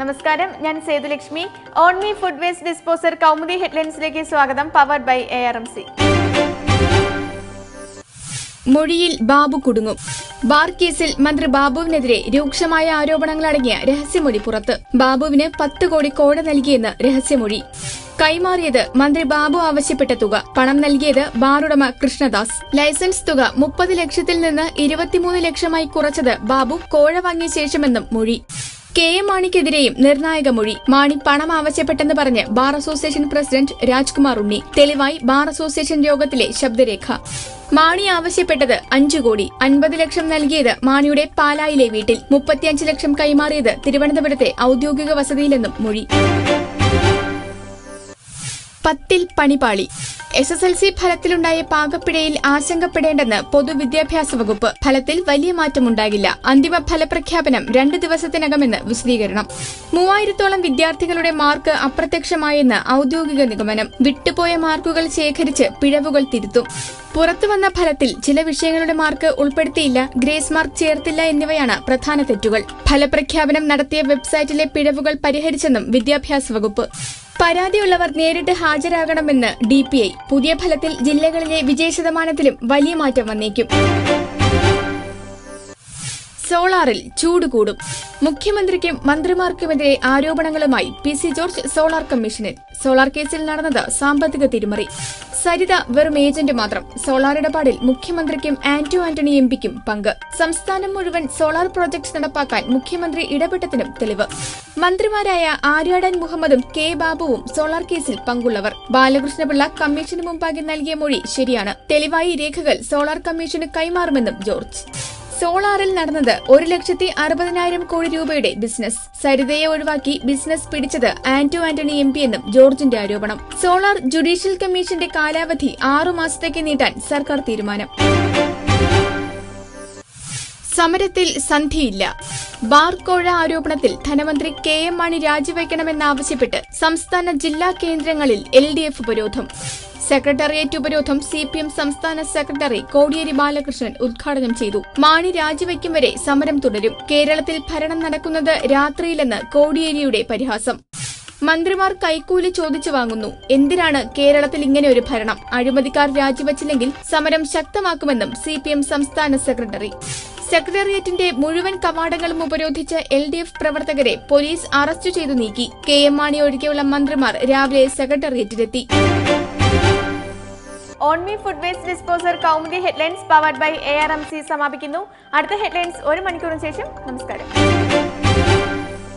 നമസ്കാരം ഞാൻ Sethulakshmi ഓൺമി food waste disposer Kaumudi ഹെഡ്ലൈൻസിലേക്ക് സ്വാഗതം powered by A R M C മൊഴിയിൽ ബാബു കുടുങ്ങും. ബാർ കേസിൽ മന്ത്രി ബാബുവിനെതിരെ രൂക്ഷമായ ആരോപണങ്ങളടങ്ങിയ രഹസ്യമൊഴി പുറത്ത്. ബാബുവിന് പത്ത് കോടി കോട നൽകിയെന്ന് രഹസ്യമൊഴി. കൈമാറിയത് മന്ത്രി ബാബു ആവശ്യപ്പെട്ട തുക. പണം നൽകിയത് ബാറുടമ കൃഷ്ണദാസ്. ലൈസൻസ് തുക മുപ്പത് ലക്ഷത്തിൽ നിന്ന് ഇരുപത്തിമൂന്ന് ലക്ഷമായി കുറച്ചത് ബാബു കോഴ വാങ്ങിയ ശേഷമെന്നും മൊഴി. കെ എം മാണിക്കെതിരെയും നിർണായക മൊഴി. മാണി പണം ആവശ്യപ്പെട്ടെന്ന് പറഞ്ഞ് bar association president Rajkumar Unni. തെളിവായി ബാർ അസോസിയേഷൻ യോഗത്തിലെ ശബ്ദരേഖ. മാണി ആവശ്യപ്പെട്ടത് അഞ്ചു കോടി. അൻപത് ലക്ഷം നൽകിയത് മാണിയുടെ പാലായിലെ വീട്ടിൽ. മുപ്പത്തിയഞ്ച് ലക്ഷം കൈമാറിയത് തിരുവനന്തപുരത്തെ ഔദ്യോഗിക വസതിയിലെന്നും മൊഴി. പത്തിൽ പണിപാളി. എസ് എസ് എൽ സി ഫലത്തിലുണ്ടായ പാകപ്പിഴയിൽ ആശങ്കപ്പെടേണ്ടെന്ന് പൊതുവിദ്യാഭ്യാസ വകുപ്പ്. ഫലത്തിൽ വലിയ മാറ്റമുണ്ടാകില്ല. അന്തിമ ഫലപ്രഖ്യാപനം രണ്ട് ദിവസത്തിനകമെന്ന് വിശദീകരണം. മൂവായിരത്തോളം വിദ്യാർത്ഥികളുടെ മാർക്ക് അപ്രത്യക്ഷമായെന്ന് ഔദ്യോഗിക നിഗമനം. വിട്ടുപോയ മാർക്കുകൾ ശേഖരിച്ച് പിഴവുകൾ തിരുത്തും. പുറത്തുവന്ന ഫലത്തിൽ ചില വിഷയങ്ങളുടെ മാർക്ക് ഉൾപ്പെടുത്തിയില്ല ഗ്രേസ് മാർക്ക് ചേർത്തില്ല എന്നിവയാണ് പ്രധാന തെറ്റുകൾ. ഫലപ്രഖ്യാപനം നടത്തിയ വെബ്സൈറ്റിലെ പിഴവുകൾ പരിഹരിച്ചെന്നും വിദ്യാഭ്യാസ വകുപ്പ്. പരാതിയുള്ളവർ നേരിട്ട് ഹാജരാകണമെന്ന് ഡി പുതിയ ഫലത്തിൽ ജില്ലകളിലെ വിജയശതമാനത്തിലും വലിയ മാറ്റം വന്നേക്കും. സോളാറിൽ ചൂട് കൂടും. മുഖ്യമന്ത്രിക്കും മന്ത്രിമാർക്കുമെതിരെ ആരോപണങ്ങളുമായി പി സി ജോർജ് സോളാർ കമ്മീഷനിൽ. സോളാർ കേസിൽ നടന്നത് സാമ്പത്തിക തിരിമറി. സരിത വെറും ഏജന്റ് മാത്രം. സോളാർ ഇടപാടിൽ മുഖ്യമന്ത്രിക്കും ആന്റോ ആന്റണി എം പിക്കും പങ്ക്. സംസ്ഥാനം മുഴുവൻ സോളാർ പ്രോജക്ട് നടപ്പാക്കാൻ മുഖ്യമന്ത്രി ഇടപെട്ടതിനും തെളിവ്. മന്ത്രിമാരായ ആര്യാടൻ മുഹമ്മദും കെ ബാബുവും സോളാർ കേസിൽ പങ്കുള്ളവർ. ബാലകൃഷ്ണപിള്ള കമ്മീഷന് മുമ്പാകെ നൽകിയ മൊഴി ശരിയാണ്. തെളിവായി രേഖകൾ സോളാർ കമ്മീഷന് കൈമാറുമെന്നും ജോർജ്. സോളാറിൽ നടന്നത് ഒരു ലക്ഷത്തി അറുപതിനായിരം കോടി രൂപയുടെ ബിസിനസ്. സരിതയെ ഒഴിവാക്കി ബിസിനസ് പിടിച്ചത് ആന്റോ ആന്റണി എം പി എന്നും ജോർജിന്റെ ആരോപണം. സോളാർ ജുഡീഷ്യൽ കമ്മീഷന്റെ കാലാവധി ആറു മാസത്തേക്ക് നീട്ടാൻ സർക്കാർ തീരുമാനം. സമരത്തിൽ സന്ധിയില്ല. ബാർ കോഴ ആരോപണത്തിൽ ധനമന്ത്രി കെ എം മാണി രാജിവെക്കണമെന്നാവശ്യപ്പെട്ട് സംസ്ഥാന ജില്ലാ കേന്ദ്രങ്ങളിൽ എൽ ഡി എഫ് ഉപരോധം. സെക്രട്ടേറിയറ്റ് ഉപരോധം സി പി എം സംസ്ഥാന സെക്രട്ടറി കോടിയേരി ബാലകൃഷ്ണൻ ഉദ്ഘാടനം ചെയ്തു. മാണി രാജിവെക്കും വരെ സമരം തുടരും. കേരളത്തിൽ ഭരണം നടക്കുന്നത് രാത്രിയിലെന്ന് കോടിയേരിയുടെ പരിഹാസം. മന്ത്രിമാർ കൈക്കൂലി ചോദിച്ചു വാങ്ങുന്നു. എന്തിനാണ് കേരളത്തിൽ ഇങ്ങനെ ഒരു ഭരണം? അഴിമതിക്കാർ രാജിവച്ചില്ലെങ്കിൽ സമരം ശക്തമാക്കുമെന്നും സി സംസ്ഥാന സെക്രട്ടറി. സെക്രട്ടേറിയറ്റിന്റെ മുഴുവൻ കവാടങ്ങളും ഉപരോധിച്ച് എൽ ഡി എഫ് പ്രവർത്തകരെ പോലീസ് അറസ്റ്റ് ചെയ്തു നീക്കി. കെ എം മാണി ഒഴികെയുള്ള മന്ത്രിമാർ രാവിലെ സെക്രട്ടേറിയറ്റിലെത്തി. ഓൺമി food waste disposer Kaumudi headlines powered by A R M C സമാപിക്കുന്നു. അടുത്ത ഹെഡ്ലൈൻസ് ഒരു മണിക്കൂറിന് ശേഷം. നമസ്കാരം.